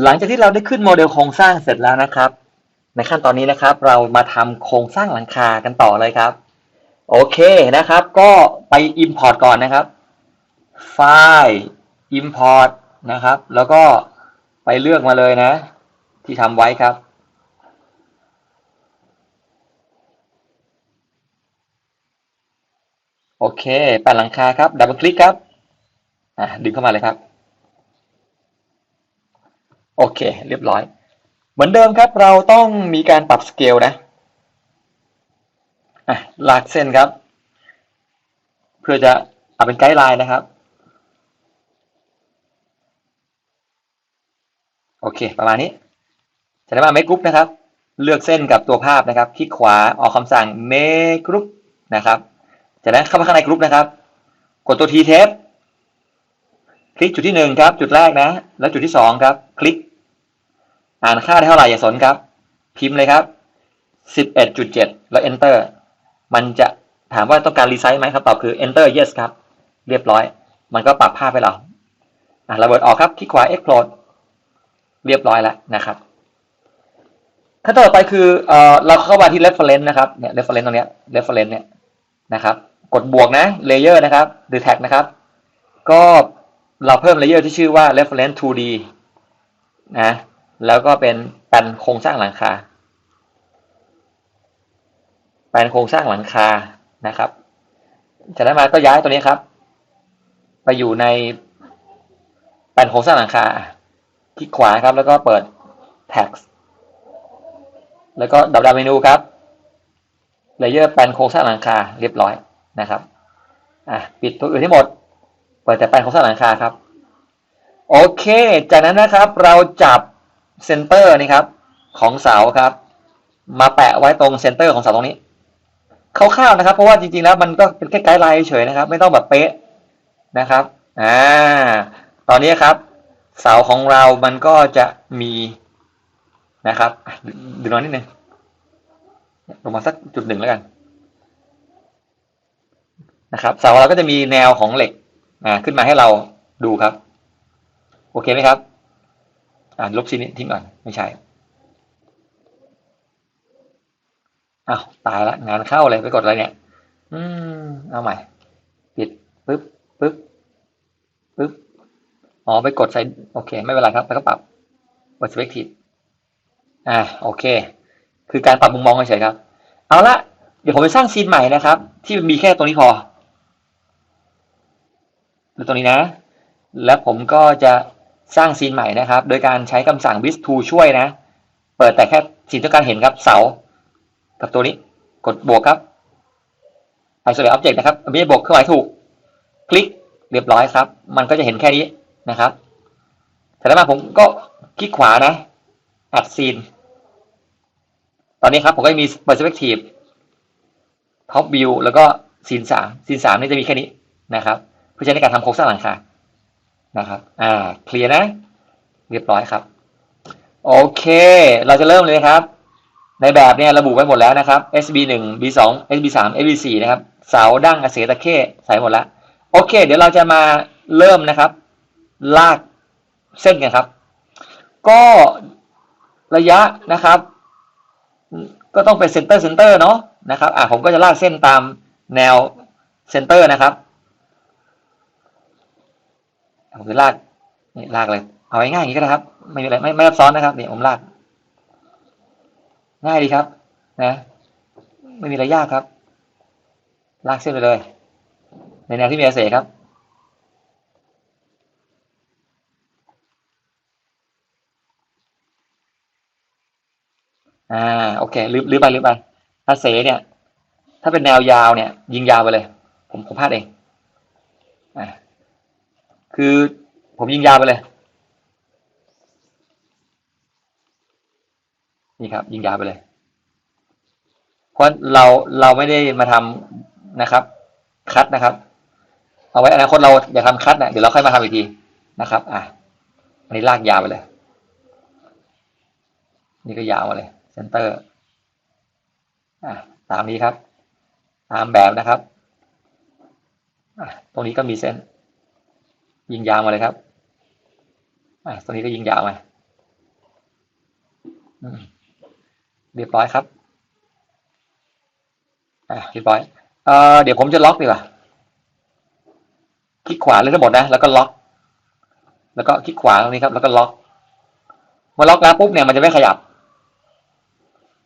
หลังจากที่เราได้ขึ้นโมเดลโครงสร้างเสร็จแล้วนะครับ ในขั้นตอนนี้นะครับ เรามาทำโครงสร้างหลังคากันต่อเลยครับ โอเคนะครับ ก็ไป Import ก่อนนะครับ ไฟล์ Import นะครับ แล้วก็ไปเลือกมาเลยนะ ที่ทำไว้ครับ โอเคแปดหลังคาครับ ดับเบิลคลิกครับ อะดึงเข้ามาเลยครับ โอเค เรียบร้อย เหมือนเดิมครับ เราต้องมีการปรับสเกลนะอะลากเส้นครับ เพื่อจะเอาเป็นไกด์ไลน์นะครับ โอเค ประมาณนี้จะได้มา make group นะครับ เลือกเส้นกับตัวภาพนะครับ คลิกขวาออกคำสั่ง make group นะครับจากนั้นเข้ามาข้างในกรุ๊ปนะครับ กดตัว T tab ค ลิกจุดที่หนึ่งครับ จุดแรกนะ แล้วจุดที่สองครับ คลิก อ่านค่าได้เท่าไหร่อย่าสนครับ พิมพ์เลยครับสิบเอ็ดจุดเจ็ดแล้ว enter มันจะถามว่าต้องการรีไซส์ไหมครับตอบคือ enter yes ครับ เรียบร้อย มันก็ปรับภาพให้เราอะระเบิดออกครับคลิกขวา export เรียบร้อยแล้วนะครับขั้นต่อไปคือเออเราเข้ามาที่ reference นะครับเนี่ย reference ตรงเนี้ย reference เนี่ยนะครับ กดบวกนะ layer นะครับหรือ tag นะครับ ก็ เราเพิ่ม layer ที่ชื่อว่า reference 2D นะ แล้วก็เป็นแปลนโครงสร้างหลังคา แปลนโครงสร้างหลังคา นะครับ จากนั้นมาก็ย้ายตัวนี้ครับ ไปอยู่ในแปลนโครงสร้างหลังคา คลิกขวาครับ แล้วก็เปิด text แล้วก็ดับดาวเมนูครับ เลเยอร์แปลนโครงสร้างหลังคา เรียบร้อยนะครับ อะ ปิดตัวอื่นให้หมด เปิดแต่แปลนโครงสร้างหลังคาครับ โอเค จากนั้นนะครับเราจับเซนเตอร์นี่ครับ ของเสาครับ มาแปะไว้ตรงเซนเตอร์ของเสาตรงนี้คร่าวๆนะครับ เพราะว่าจริงๆแล้วมันก็เป็นแค่ไกด์ไลน์เฉยนะครับ ไม่ต้องแบบเป๊ะนะครับอ่าตอนนี้ครับ เสาของเรามันก็จะมีนะครับดูน้อยนิดนึงลงมาสักจุดหนึ่งแล้วกันนะครับ เสาเราก็จะมีแนวของเหล็ก อ่าขึ้นมาให้เราดูครับ โอเคไหมครับ อ่านลบซีนี้ทิ้งก่อนไม่ใช่อ้าวตายละงานเข้าเลยไปกดอะไรเนี่ย อืมเอาใหม่ ปิดปึ๊บปึ๊บปึ๊บอ๋อไปกดใส่โอเค ไม่เป็นไรครับแล้วก็ปรับ perspective อ่าโอเค คือการปรับมุมมองเฉยครับ เอาละเดี๋ยวผมไปสร้างซีนใหม่นะครับ ที่มีแค่ตรงนี้พอ ดูตรงนี้นะ แล้วผมก็จะสร้างซีนใหม่นะครับ โดยการใช้คำสั่ง w i s to ช่วยนะ เปิดแต่แค่สิ่งที่ต้องการเห็นครับเสา กับตัวนี้กดบวกครับ isolate object นะครับไม่ใช่บวกเครื่องหมายถูก คลิกเรียบร้อยครับ มันก็จะเห็นแค่นี้นะครับแต่แล้วมาผมก็คลิกขวานะ อัดซีน ตอนนี้ครับผมก็มี perspective top view แล้วก็ซีนสามซีนสามนี่จะมีแค่นี้นะครับ พื่อใช้ในการทำโครงสร้างหลังคานะครับ อ่า เคลียร์นะ เรียบร้อยครับ โอเค เราจะเริ่มเลยครับ ในแบบเนี่ยระบุไว้หมดแล้วนะครับ SB 1 B 2 SB 3 SB 4นะครับ เสาดั้งอเสตะเข้ใส่หมดแล้ว โอเค เดี๋ยวเราจะมาเริ่มนะครับ ลากเส้นกันครับ ก็ระยะนะครับ ก็ต้องเป็นเซนเตอร์เซนเตอร์เนาะนะครับ อะผมก็จะลากเส้นตามแนวเซนเตอร์นะครับ ผมจะลากนี่ลากเลยเอาง่ายๆอย่างนี้ก็ได้ครับ ไม่มีอะไรไม่ไม่ซับซ้อนนะครับเนี่ผมลาก ง่ายดีครับ นะ ไม่มีอะไรยากครับ ลากเส้นไปเลย ในแนวที่มีอาเสครับอ่าโอเคลืมลืมไปลืมไปอาเสเนี่ย ถ้าเป็นแนวยาวเนี่ย ยิงยาวไปเลย ผมผมพลาดเองอ่า คือผมยิงยาวไปเลย นี่ครับ ยิงยาวไปเลย เพราะเราเราไม่ได้มาทำนะครับ คัดนะครับ เอาไว้อนาคตเราอย่าทำคัดนะเดี๋ยวเราค่อยมาทำอีกทีนะครับ อะอันนี้ลากยาวไปเลย นี่ก็ยาวมาเลยเซนเตอร์อะตามนี้ครับ ตามแบบนะครับ อะตรงนี้ก็มีเส้น ยิงยาวมาเลยครับ อะตรงนี้ก็ยิงยาวมาเรียบร้อยครับ อะเรียบร้อยเอ่อเดี๋ยวผมจะล็อกดีกว่า คลิกขวาเลยทั้งหมดนะ แล้วก็ล็อก แล้วก็คลิกขวาตรงนี้ครับ แล้วก็ล็อก เมื่อล็อกแล้วปุ๊บเนี่ยมันจะไม่ขยับ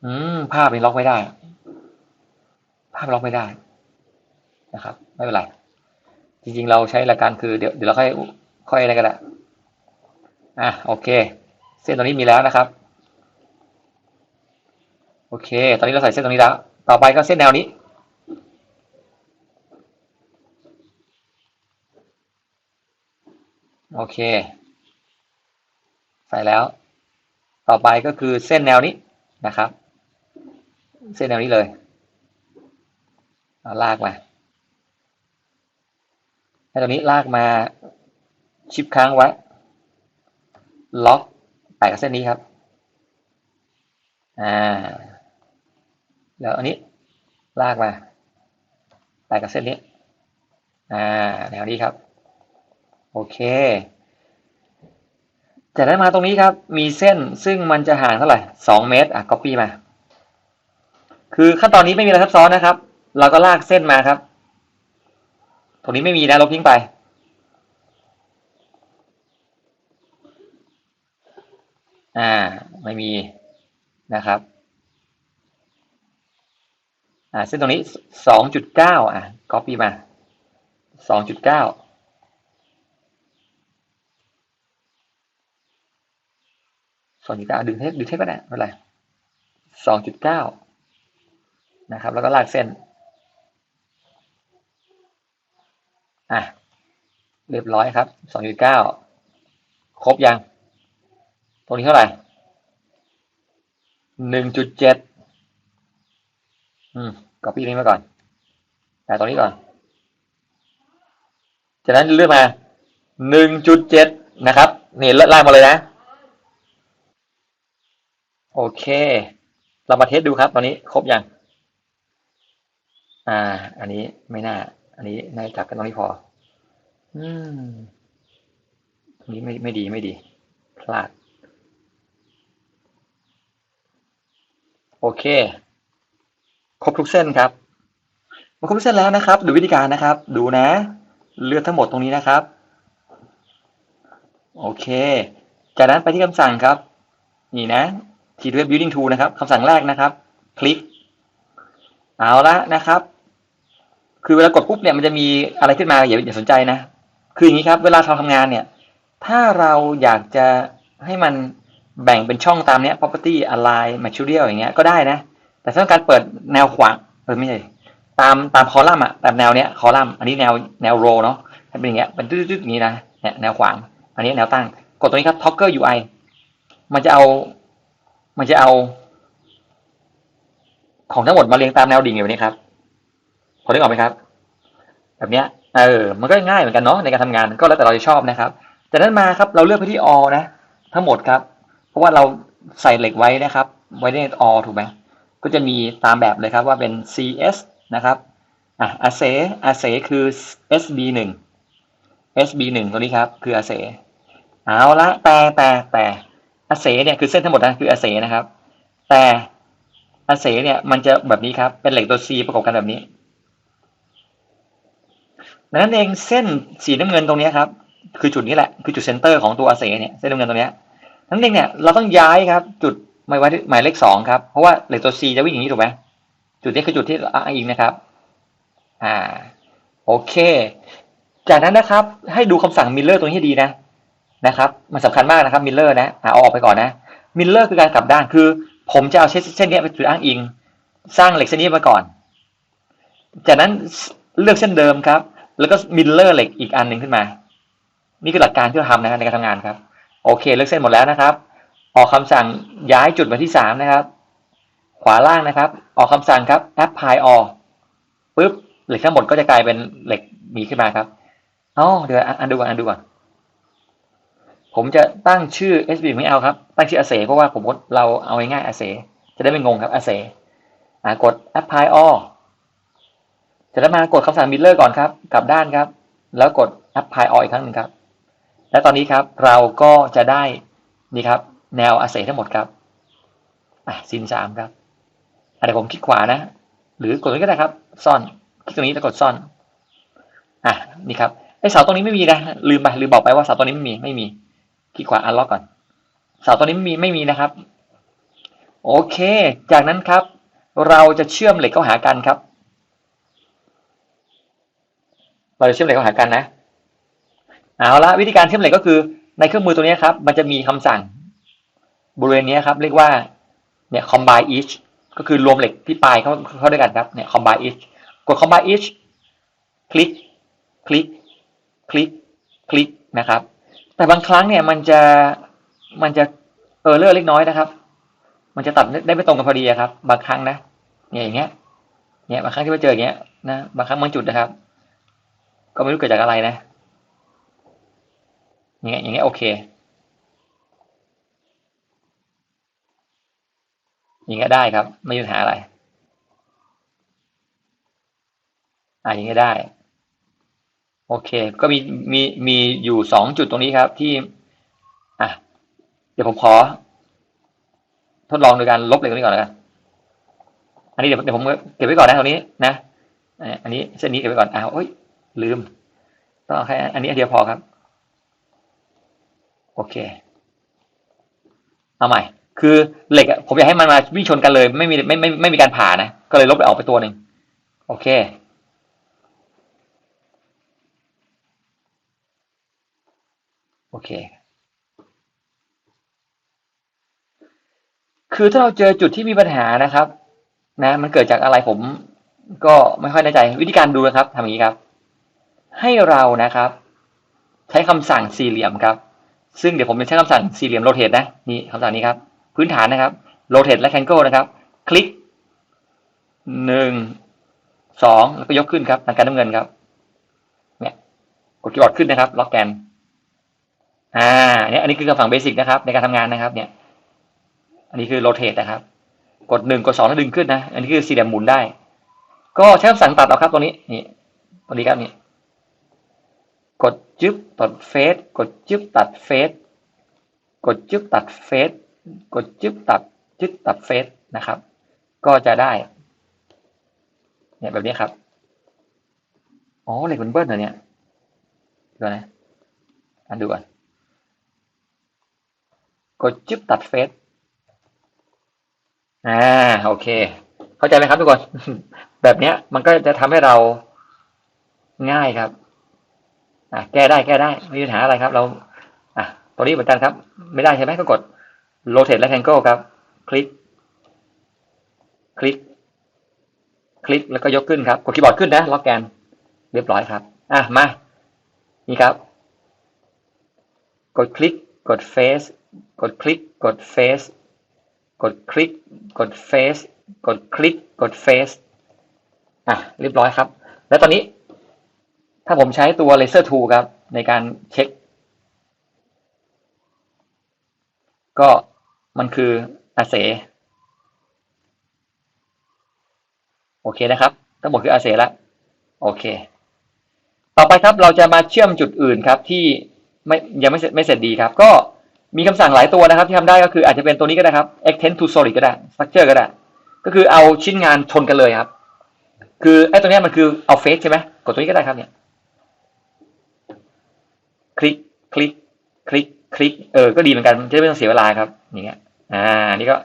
อืม ภาพนี้ล็อกไม่ได้ ภาพล็อกไม่ได้ นะครับ ไม่เป็นไร จริงๆ เราใช้หลักการคือเดี๋ยวเดี๋ยวเราค่อยค่อยอะไรก็ได้อะโอเค เส้นตรงนี้มีแล้วนะครับ โอเค ตอนนี้เราใส่เส้นตรงนี้แล้ว ต่อไปก็เส้นแนวนี้ โอเค ใส่แล้ว ต่อไปก็คือเส้นแนวนี้นะครับ เส้นแนวนี้เลยเอาลากมา ให้ตรงนี้ลากมาชิปค้างไว้ ล็อกแปะกับเส้นนี้ครับ อ่า แล้วอันนี้ ลากมาแปะกับเส้นนี้ อ่า แนวนี้ครับ โอเคจากนั้นมาตรงนี้ครับ มีเส้นซึ่งมันจะห่างเท่าไหร่สองเมตร อะ copy มา คือขั้นตอนนี้ไม่มีอะไรซับซ้อนนะครับ เราก็ลากเส้นมาครับ ตรงนี้ไม่มีนะลบทิ้งไป อ่า ไม่มีนะครับ อ่าเส้นตรงนี้สองจุดเก้าอะ copy มาสองจุดเก้าสองจุดเก้าดึงเทปดึงเทปก็ได้ไม่เป็นไรสองจุดเก้านะครับ แล้วก็ลากเส้น อะเรียบร้อยครับสองจุดเก้าครบยัง ตรงนี้เท่าไหร่หนึ่งจุดเจ็ดอืมก็ปีนี้มาก่อนแต่ตรงนี้ก่อน จากนั้นเลื่อนมาหนึ่งจุดเจ็ดนะครับนี่เลื่อนล่างมาเลยนะ โอเค เรามาเทสดูครับ ตอนนี้ครบยัง อ่า อันนี้ไม่น่า อันนี้น่าจับกันตรงนี้พอ อืม ตรงนี้ไม่ไม่ดีไม่ดี พลาด โอเค ครบทุกเส้นครับมาครบทุกเส้นแล้วนะครับ ดูวิธีการนะครับ ดูนะ เลือกทั้งหมดตรงนี้นะครับ โอเค จากนั้นไปที่คำสั่งครับ นี่นะที่เว็บ building tool นะครับคำสั่งแรกนะครับ คลิก เอาละนะครับ คือเวลากดปุ๊บเนี่ยมันจะมีอะไรขึ้นมาอย่าอย่าสนใจนะ คืออย่างนี้ครับ เวลาเราทำงานเนี่ย ถ้าเราอยากจะให้มันแบ่งเป็นช่องตามเนี้ย property align material อย่างเงี้ยก็ได้นะ แต่ถ้าต้องการเปิดแนวขวางเออไม่ใช่ตามตามคอลัมน์อะตามแนวเนี้ยคอลัมน์อันนี้แนวแนวโรเนาะให้เป็นอย่างเงี้ยเป็นตึ๊ดๆอย่างนี้นะเนี่ยแนวขวาง อันนี้แนวตั้ง กดตรงนี้ครับ toggle UI มันจะเอา มันจะเอา ของทั้งหมดมาเรียงตามแนวดิ่งอย่างนี้ครับ พอได้ออกไหมครับ แบบเนี้ยเออมันก็ง่ายเหมือนกันเนาะในการทำงานก็แล้วแต่เราจะชอบนะครับ จากนั้นมาครับเราเลือกไปที่ all นะ ทั้งหมดครับ เพราะว่าเราใส่เหล็กไว้นะครับ ไว้ใน all ถูกไหมก็จะมีตามแบบเลยครับว่าเป็น CS นะครับอะอาเซอาเซคือ SB หนึ่ง SB หนึ่งตัวนี้ครับ คืออาเซเอาละแต่แต่แต่อาเซเนี่ยคือเส้นทั้งหมดนะคืออาเซนะครับ แต่อาเซเนี่ยมันจะแบบนี้ครับเป็นเหล็กตัว C ประกอบกันแบบนี้ ดังนั้นเองเส้นสีน้ำเงินตรงนี้ครับ คือจุดนี้แหละคือจุดเซนเตอร์ของตัวอาเซเนี่ยเส้นน้ำเงินตรงนี้นั้นเองเนี่ยเราต้องย้ายครับ จุดหมาไว้ที่หมายเลขสองครับเพราะว่าเหล็กตัว C จะวิ่งอย่างนี้ถูกไหมจุดนี้คือจุดที่อ้างอิงนะครับ อ่า โอเค จากนั้นนะครับ ให้ดูคำสั่งมิลเลอร์ตรงนี้ดีนะนะครับ มันสำคัญมากนะครับมิลเลอร์นะเอาออกไปก่อนนะมิลเลอร์คือการกลับด้านคือ ผมจะเอาเส้นเส้นนี้เป็นจุดอ้างอิง สร้างเหล็กเส้นนี้มาก่อน จากนั้นเลือกเส้นเดิมครับ แล้วก็มิลเลอร์เหล็กอีกอันหนึ่งขึ้นมา นี่คือหลักการที่เราทำนะในการทำงานครับ โอเค เลือกเส้นหมดแล้วนะครับ ออกคำสั่งย้ายจุดมาที่สามนะครับ ขวาล่างนะครับ ออกคำสั่งครับ apply all ปุ๊บเหล็กทั้งหมดก็จะกลายเป็นเหล็กมีขึ้นมาครับอ๋อเดี๋ยวอันดูก่อนอันดูก่อนผมจะตั้งชื่อ SB ไม่เอาครับ ตั้งชื่ออาเซเพราะว่าผมเราเอาง่ายๆอาเซจะได้ไม่งงครับอาเซอ่กด apply all จะได้มากดคำสั่ง miller ก่อนครับกลับด้านครับ แล้วกด apply all อีกครั้งหนึ่งครับ และตอนนี้ครับเราก็จะได้นี่ครับ แนวอาเซทั้งหมดครับอะซินสามครับอะเดี๋ยวผมคลิกขวานะ หรือกดตรงนี้ก็ได้ครับ ซ่อนคลิกตรงนี้แล้วกดซ่อนอะนี่ครับไอเสาตรงนี้ไม่มีนะลืมไปลืมบอกไปว่าเสาตรงนี้ไม่มีไม่มีคลิกขวาอันล็อกก่อน เสาตรงนี้ไม่มีไม่มีนะครับ โอเค จากนั้นครับ เราจะเชื่อมเหล็กเข้าหากันครับ เราจะเชื่อมเหล็กเข้าหากันนะเอาละวิธีการเชื่อมเหล็กก็คือในเครื่องมือตัวนี้ครับ มันจะมีคำสั่งบริเวณนี้ครับ เรียกว่าเนี่ย combine each ก็คือรวมเหล็กที่ปลายเข้าเข้าด้วยกันครับเนี่ย combine each กด combine each คลิก คลิก คลิก คลิกนะครับ แต่บางครั้งเนี่ยมันจะมันจะเออร์เลอร์เล็กน้อยนะครับ มันจะตัดได้ไม่ตรงกันพอดีครับ บางครั้งนะเนี่ยอย่างเงี้ยเนี่ยบางครั้งที่มาเจออย่างเงี้ยนะบางครั้งบางจุดนะครับ ก็ไม่รู้เกิดจากอะไรนะอย่างเงี้ยอย่างเงี้ยโอเค อย่างเงี้ยได้ครับ ไม่มีปัญหาอะไรอ่าอย่างเงี้ยได้ โอเค ก็มีมีมีอยู่สองจุดตรงนี้ครับ ที่อะเดี๋ยวผมขอ ทดลองโดยการลบเล็กตรงนี้ก่อนแล้วกันอันนี้เดี๋ยวเดี๋ยวผมเก็บไว้ก่อนนะตรงนี้นะอันนี้เส้นนี้เก็บไว้ก่อนอ้าวโอ้ย ลืมต้องแค่อันนี้อันเดียวพอครับ โอเค เอาใหม่ คือเหล็กผมอยากให้มันมาวิ่งชนกันเลย ไม่มีไม่ไม่ไม่มีการผ่านะ ก็เลยลบไปออกไปตัวหนึ่งโอเค โอเค คือถ้าเราเจอจุดที่มีปัญหานะครับ นะ มันเกิดจากอะไรผม ก็ไม่ค่อยแน่ใจวิธีการดูนะครับทำอย่างนี้ครับ ให้เรานะครับ ใช้คำสั่งสี่เหลี่ยมครับ ซึ่งเดี๋ยวผมจะใช้คำสั่งสี่เหลี่ยมโรเต e นะนี่คำสั่งนี้ครับ พื้นฐานนะครับโรเต e และแคนเกิลนะครับ คลิกหนึ่งสองแล้วก็ยกขึ้นครับทางการน้ำเงินครับเนี่ยกดคีย์บอร์ดขึ้นนะครับ ล็อกแกนอ่าเนี่ยอันนี้คือคำสั่งเบสิกนะครับ ในการทำงานนะครับ เนี่ย อันนี้คือโรเต e นะครับ กดหนึ่งกดสองแล้วดึงขึ้นนะ อันนี้คือสี่เหลี่ยมหมุนได้ ก็ใช้คำสั่งตัดเอาครับตรงนี้นี่ตรงนี้ครับนี่ กดจึ๊บตัดเฟสกดจึ๊บตัดเฟสกดจึ๊บตัดเฟสกดจึ๊บตัดจึ๊บตัดเฟสนะครับ ก็จะได้เนี่ยแบบนี้ครับอ๋อเหล็กมันเบิ้ลเหรอเนี่ยดูนะอันดูก่อนกดจึ๊บตัดเฟสอ่าโอเค เข้าใจไหมครับทุกคน แบบเนี้ยมันก็จะทำให้เราง่ายครับ อะแก้ได้แก้ได้ไม่มีปัญหาอะไรครับ เราอะตัวนี้เหมือนกันครับ ไม่ได้ใช่ไหมก็กด rotate และ angle ครับ คลิก คลิก คลิกแล้วก็ยกขึ้นครับ กดคีย์บอร์ดขึ้นนะ ล็อกแกน เรียบร้อยครับ อะมา นี่ครับ กดคลิก กด face กดคลิก กด face กดคลิก กด face กดคลิก กด face อะ เรียบร้อยครับ แล้วตอนนี้ ถ้าผมใช้ตัว laser tool ครับ ในการเช็ค ก็มันคืออาเซโอเคนะครับ ทั้งหมดคืออาเซแล้วโอเค ต่อไปครับเราจะมาเชื่อมจุดอื่นครับ ที่ไม่ยังไม่เสร็จไม่เสร็จดีครับ ก็มีคำสั่งหลายตัวนะครับ ที่ทำได้ก็คืออาจจะเป็นตัวนี้ก็ได้ครับ extend to solid ก็ได้ structure ก็ได้ ก็คือเอาชิ้นงานชนกันเลยครับ คือไอ้ตัวนี้มันคือเอาเฟสใช่ไหมกดตัวนี้ก็ได้ครับเนี่ย คลิก คลิก คลิก เออ ก็ดีเหมือนกันจะได้ไม่ต้องเสียเวลาครับ อย่างเงี้ย อ่า นี่ก็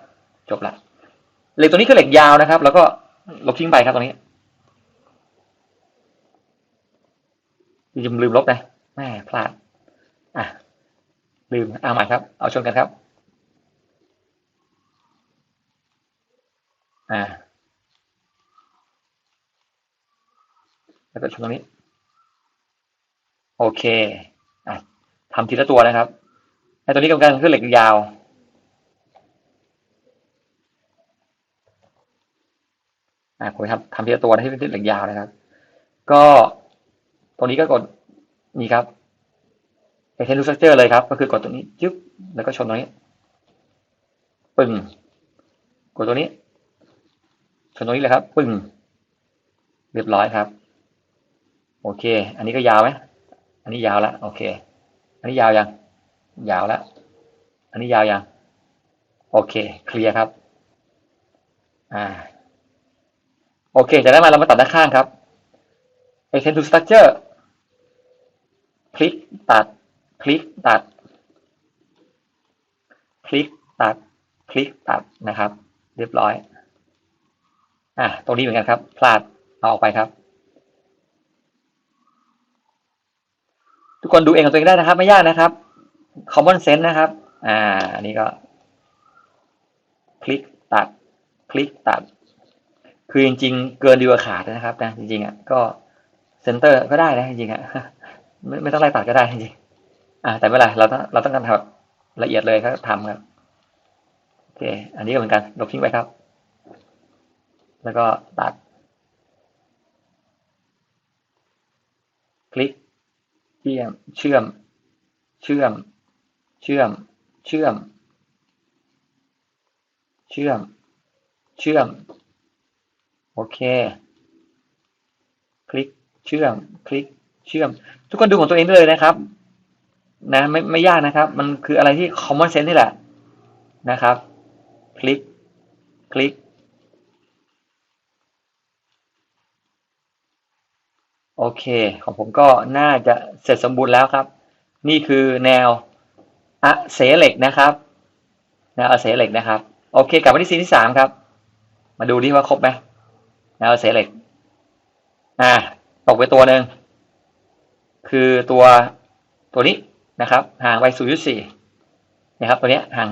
จบละ เหล็กตัวนี้คือเหล็กยาวนะครับ แล้วก็ลบทิ้งไปครับตรงนี้ลืมลืมลบนะแม่พลาด อะ ลืม เอาใหม่ครับ เอาชนกันครับ อ่า แล้วก็ชนตรงนี้ โอเค ทำทีละตัวนะครับไอ้ตัวนี้กำลังขึ้นเหล็กยาวอะผมทำทำทีละตัวให้เป็นเหล็กยาวนะครับ ก็ตรงนี้ก็กดนี่ครับไอเทนลูสเจอร์เลยครับ ก็คือกดตรงนี้จึ๊บแล้วก็ชนตรงนี้ปึ้งกดตัวนี้ชนตรงนี้เลยครับ ปึ้งเรียบร้อยครับ โอเค อันนี้ก็ยาวไหมอันนี้ยาวแล้วโอเค อันนี้ยาวยัง ยาวแล้ว อันนี้ยาวยัง โอเค เคลียร์ครับ อ่า โอเค จากนั้นมาเรามาตัดด้านข้างครับ extend to structure คลิกตัด คลิกตัด คลิกตัด คลิกตัดนะครับ เรียบร้อย อะ ตรงนี้เหมือนกันครับ พลาด เอาออกไปครับ ทุก คนดูเองกับตัวเองได้นะครับ ไม่ยากนะครับ common sense นะครับ อ่าอันนี้ก็ คลิกตัด คลิกตัด คือจริง ๆ เกินดีกว่าขาดนะครับนะจริงๆอะก็เซนเตอร์ก็ได้นะจริงๆอะไม่ไม่ต้องไล่ตัดก็ได้จริงๆอ่าแต่ไม่เป็นไรเราต้องเราต้องการทำละเอียดเลยก็ทำครับโอเค อันนี้ก็เหมือนกันลบทิ้งไปครับ แล้วก็ตัด คลิก เชื่อม เชื่อม เชื่อม เชื่อม เชื่อม เชื่อม เชื่อม โอเค คลิก เชื่อม คลิก เชื่อม ทุกคนดูของตัวเองได้เลยนะครับ นะ ไม่ ไม่ยากนะครับ มันคืออะไรที่ common sense นี่แหละ นะครับ คลิก คลิก โอเค ของผมก็น่าจะเสร็จสมบูรณ์แล้วครับ นี่คือแนวอะเสเหล็กนะครับแนวอะเสเหล็กนะครับ โอเค กลับมาที่ซีนที่สามครับ มาดูดิว่าครบไหมแนวอะเสเหล็ก อ่า ตกไปตัวหนึ่ง คือตัวตัวนี้นะครับ ห่างไป0.4นะครับ ตัวนี้ห่าง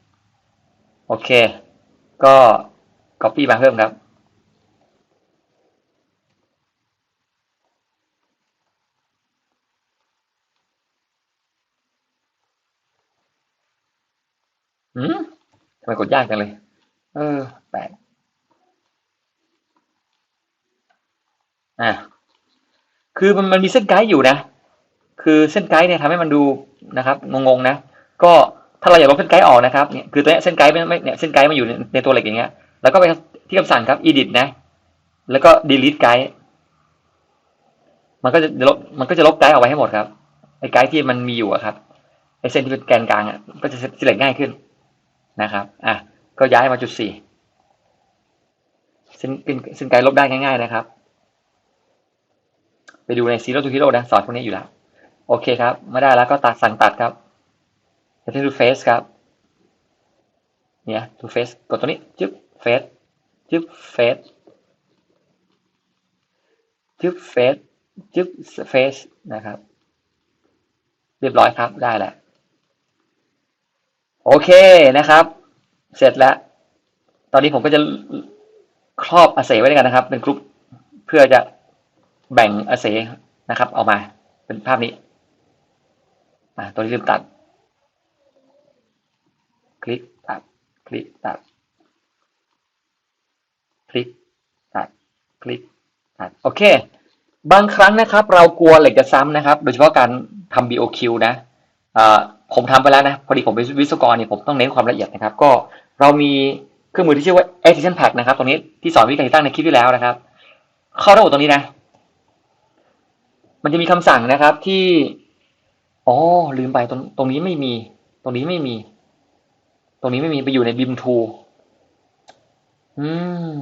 0.4โอเค ก็ copy มาเพิ่มครับ หืมทำไมกดยากจังเลย เออแปลกอะคือมันมันมีเส้นไกด์อยู่นะ คือเส้นไกด์เนี่ยทำให้มันดูนะครับงงๆนะ ก็ถ้าเราอยากลบเส้นไกด์ออกนะครับเนี่ยคือตัวเนี้ยเส้นไกด์ไม่ไม่เนี่ยเส้นไกด์มาอยู่ในในตัวเหล็กอย่างเงี้ย แล้วก็ไปที่คำสั่งครับ edit นะ แล้วก็ delete ไกด์มันก็จะลบมันก็จะลบไกด์ออกไปให้หมดครับไอ้ไกด์ที่มันมีอยู่อะครับไอ้เส้นที่เป็นแกนกลางอะก็จะ select ง่ายขึ้น นะครับอะก็ย้ายมาจุดสี่ซึ่งเป็นซึ่งไกด์ลบได้ง่าย ๆนะครับ ไปดูใน Zero to Hero นะสอนพวกนี้อยู่แล้ว โอเคครับ ไม่ได้แล้วก็ตัดสั่งตัดครับ Setting to Face ครับ เนี่ย to Face กดตัวนี้จึ๊บ Face จึ๊บ Face จึ๊บ Face จึ๊บ Face นะครับ เรียบร้อยครับได้แหล้ว โอเคนะครับ เสร็จแล้ว ตอนนี้ผมก็จะครอบอาเสไว้ด้วยกันนะครับ เป็นกรุ๊ปเพื่อจะแบ่งอาเสนะครับ ออกมาเป็นภาพนี้อ่าตัวนี้ลืมตัด คลิกตัด คลิกตัด คลิกตัด คลิกตัด โอเค บางครั้งนะครับ เรากลัวเหล็กจะซ้ำนะครับ โดยเฉพาะการทำ BOQ นะอ่า ผมทำไปแล้วนะพอดีผมเป็นวิศวกรเนี่ยผมต้องเน้นความละเอียดนะครับ ก็เรามีเครื่องมือที่ชื่อว่า Extension Pack นะครับตรงนี้ที่สอนวิธีการติดตั้งในคลิปที่แล้วนะครับ เข้าระบบตรงนี้นะ มันจะมีคำสั่งนะครับที่อ๋อลืมไปตรงตรงนี้ไม่มี ตรงนี้ไม่มี ตรงนี้ไม่มีไปอยู่ใน BIM tool อืม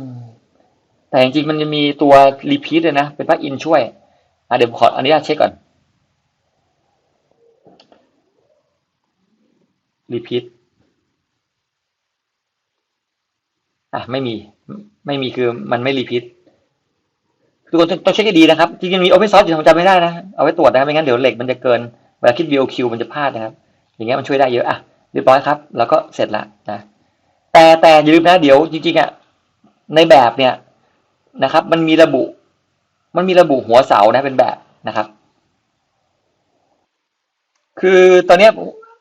แต่จริงๆมันจะมีตัว repeat เลยนะ เป็นพ l กอินช่วยอะเดี๋ยวผมขออนุญาตเช็คก่อน repeat อะไม่มี ไม่มีคือมันไม่ repeat ทุกคนต้องต้องเช็คให้ดีนะครับ จริงๆมี open source อยู่ผมจำไม่ได้นะ เอาไว้ตรวจนะไม่งั้นเดี๋ยวเหล็กมันจะเกิน เวลาคิด BOQ มันจะพลาดนะครับ อย่างเงี้ยมันช่วยได้เยอะอะเรียบร้อยครับ แล้วก็เสร็จล้วนะ แต่แต่อย่าลืมนะ เดี๋ยวจริงๆอะในแบบเนี่ยนะครับ มันมีระบุ มันมีระบุหัวเสานะเป็นแบบนะครับ คือตอนเนี้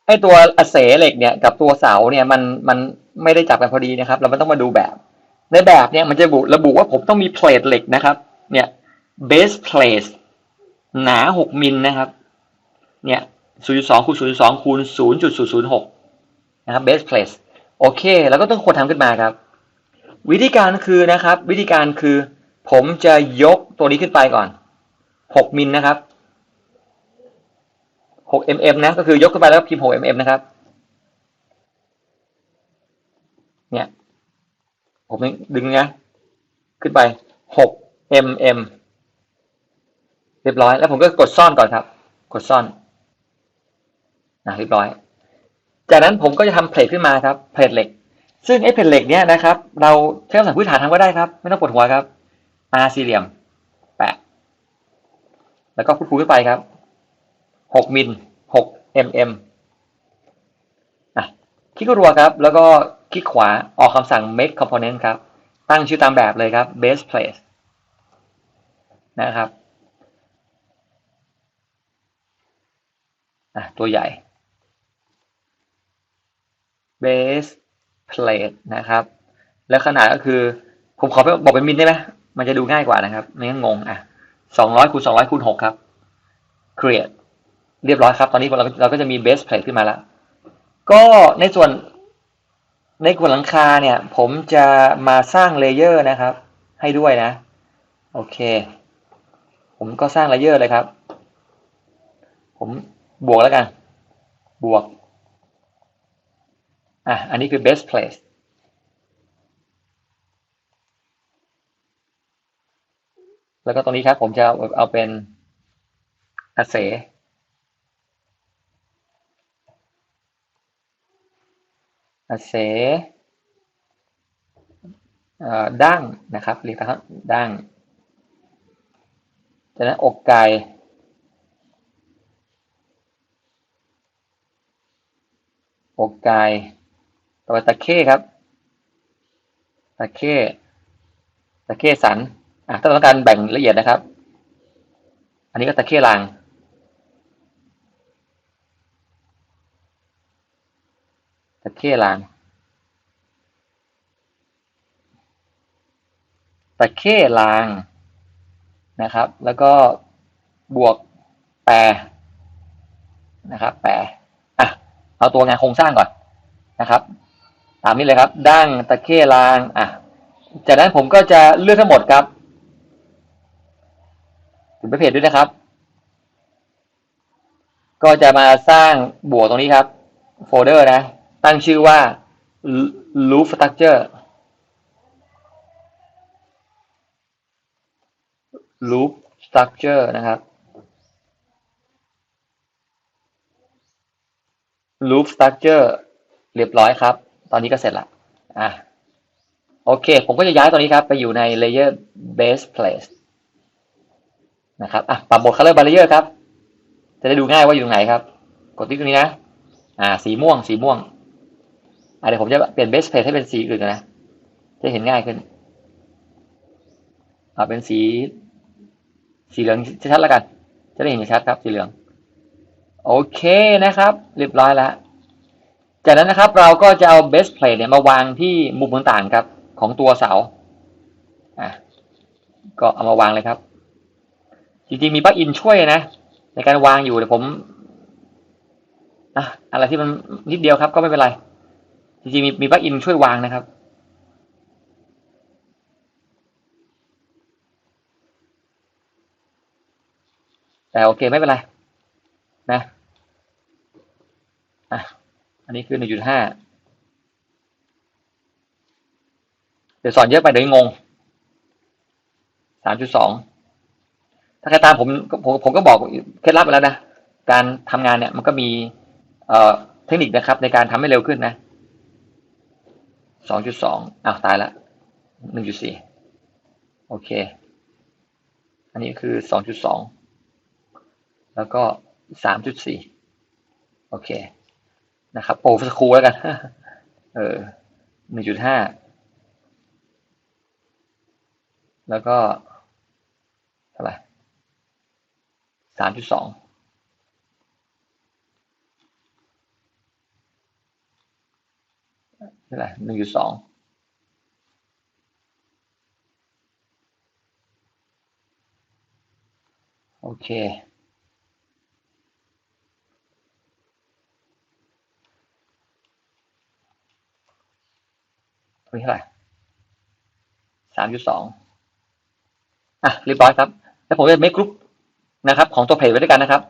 ยไอ้ตัวอเสเหล็กเนี่ยกับตัวเสาเนี่ยมันมันไม่ได้จับกันพอดีนะครับ เราไม่ต้องมาดูแบบ ในแบบเนี่ยมันจะระบุระบุว่าผมต้องมีเพลทเหล็กนะครับ เนี่ย base plate หนาหกมิลนะครับ เนี่ยศูนย์สองคูณศูนย์สองคูณศูนย์จุดศูนย์ศูนย์หกนะครับ base plate โอเค แล้วก็ต้องควรทำขึ้นมาครับ วิธีการคือนะครับ วิธีการคือ ผมจะยกตัวนี้ขึ้นไปก่อนหกมิลนะครับ หก mm นะ ก็คือยกขึ้นไปแล้วพิมพ์หก mm นะครับ เนี่ย ผมดึงนะ ขึ้นไปหก mm เรียบร้อย แล้วผมก็กดซ่อนก่อนครับ กดซ่อนนะเรียบร้อย จากนั้นผมก็จะทำเพลทขึ้นมาครับ เพลทเหล็ก ซึ่งไอ้เพลทเหล็กเนี้ยนะครับ เราใช้คำสั่งพื้นฐานทำก็ได้ครับ ไม่ต้องปวดหัวครับ R สี่เหลี่ยม แปะ แล้วก็พูดๆขึ้นไปครับ หกมิลหก mm อะคลิกรัวครับ แล้วก็คลิกขวาออกคำสั่ง make component ครับ ตั้งชื่อตามแบบเลยครับ base place นะครับอะตัวใหญ่ base plate นะครับ แล้วขนาดก็คือ ผมขอไปบอกเป็นมิลได้ไหมมันจะดูง่ายกว่านะครับ ไม่งั้นงง อะสองร้อยคูณสองร้อยคูณหกครับ create เรียบร้อยครับ ตอนนี้เราเราก็จะมี base plate ขึ้นมาแล้ว ก็ในส่วนในส่วนหลังคาเนี่ย ผมจะมาสร้างเลเยอร์นะครับ ให้ด้วยนะ โอเค ผมก็สร้างเลเยอร์เลยครับ ผมบวกแล้วกัน บวก อะ อันนี้คือ best place แล้วก็ตรงนี้ครับ ผมจะเอาเอาเป็นอาเสอา เสดั้งนะครับเรียกครับดั้งจากนั้นอกไก่อกไก่ต่อไปตะเข้ครับตะเข้ตะเข้สันอะถ้าเราต้องการแบ่งละเอียดนะครับ อันนี้ก็ตะเข้ลาง ตะเข้ลางตะเข้ลางนะครับ แล้วก็บวกแปรนะครับ แปรอะเอาตัวงานโครงสร้างก่อนนะครับ ตามนี้เลยครับดั้งตะเข้ลางอะจากนั้นผมก็จะเลือกทั้งหมดครับถึงไปเพจด้วยนะครับ ก็จะมาสร้างบวกตรงนี้ครับ โฟลเดอร์นะ ตั้งชื่อว่า loop structure loop structure นะครับ loop structure เรียบร้อยครับ ตอนนี้ก็เสร็จละอะโอเค ผมก็จะย้ายตัวนี้ครับ ไปอยู่ใน layer base place นะครับ อะ ปรับบท color barrier ครับ จะได้ดูง่ายว่าอยู่ตรงไหนครับ กดที่ตรงนี้นะ อ่า สีม่วง สีม่วง เดี๋ยวผมจะเปลี่ยน base place ให้เป็นสีอื่นนะ จะเห็นง่ายขึ้นเอาเป็นสี สีเหลืองชัดๆแล้วกัน จะได้เห็นชัดครับ สีเหลือง โอเคนะครับ เรียบร้อยแล้วจากนั้นนะครับเราก็จะเอา base plate เนี่ยมาวางที่มุมต่างๆครับ ของตัวเสาอะก็เอามาวางเลยครับ จริงๆมีปลั๊กอินช่วยนะ ในการวางอยู่เดี๋ยวผมอะอะไรที่มันนิดเดียวครับก็ไม่เป็นไร จริงๆมีมีปลั๊กอินช่วยวางนะครับ แต่โอเคไม่เป็นไร นะอะอันนี้คือหนึ่งจุดห้าเดี๋ยวสอนเยอะไปเดี๋ยวงงสามจุดสองถ้าใครตามผมผมผมก็บอกเคล็ดลับไปแล้วนะ การทำงานเนี่ยมันก็มีเอ่อเทคนิคนะครับในการทำให้เร็วขึ้นนะ สองจุดสองอ้าวตายละหนึ่งจุดสี่โอเค อันนี้คือสองจุดสองแล้วก็สามจุดสี่โอเค นะครับโอ้สครูแล้วกัน เออหนึ่งจุดห้าแล้วก็เท่าไหร่สามจุดสอง เท่าไหร่หนึ่งจุดสองโอเค ตรงนี้เท่าไหร่สามจุดสองอะเรียบร้อยครับ แล้วผมจะเมคกรุ๊ปนะครับ ของตัวเพจไว้ด้วยกันนะครับ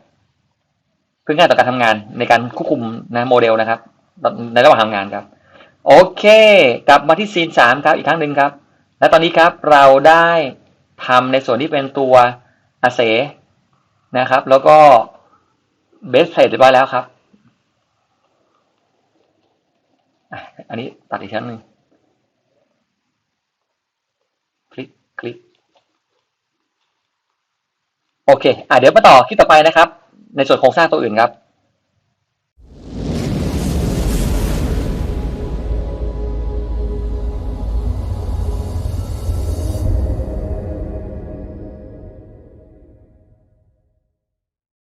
เพื่อง่ายต่อการทำงานในการควบคุมนะโมเดลนะครับ ในระหว่างทำงานครับ โอเค กลับมาที่ซีนสามครับอีกครั้งหนึ่งครับ และตอนนี้ครับเราได้ทำในส่วนที่เป็นตัวอาเสนะครับ แล้วก็เบสเพลทเรียบร้อยแล้วครับ อันนี้ตัดอีกครั้งหนึ่งคลิกคลิกโอเคอะเดี๋ยวมาต่อคลิปต่อไปนะครับ ในส่วนโครงสร้างตัวอื่นครับ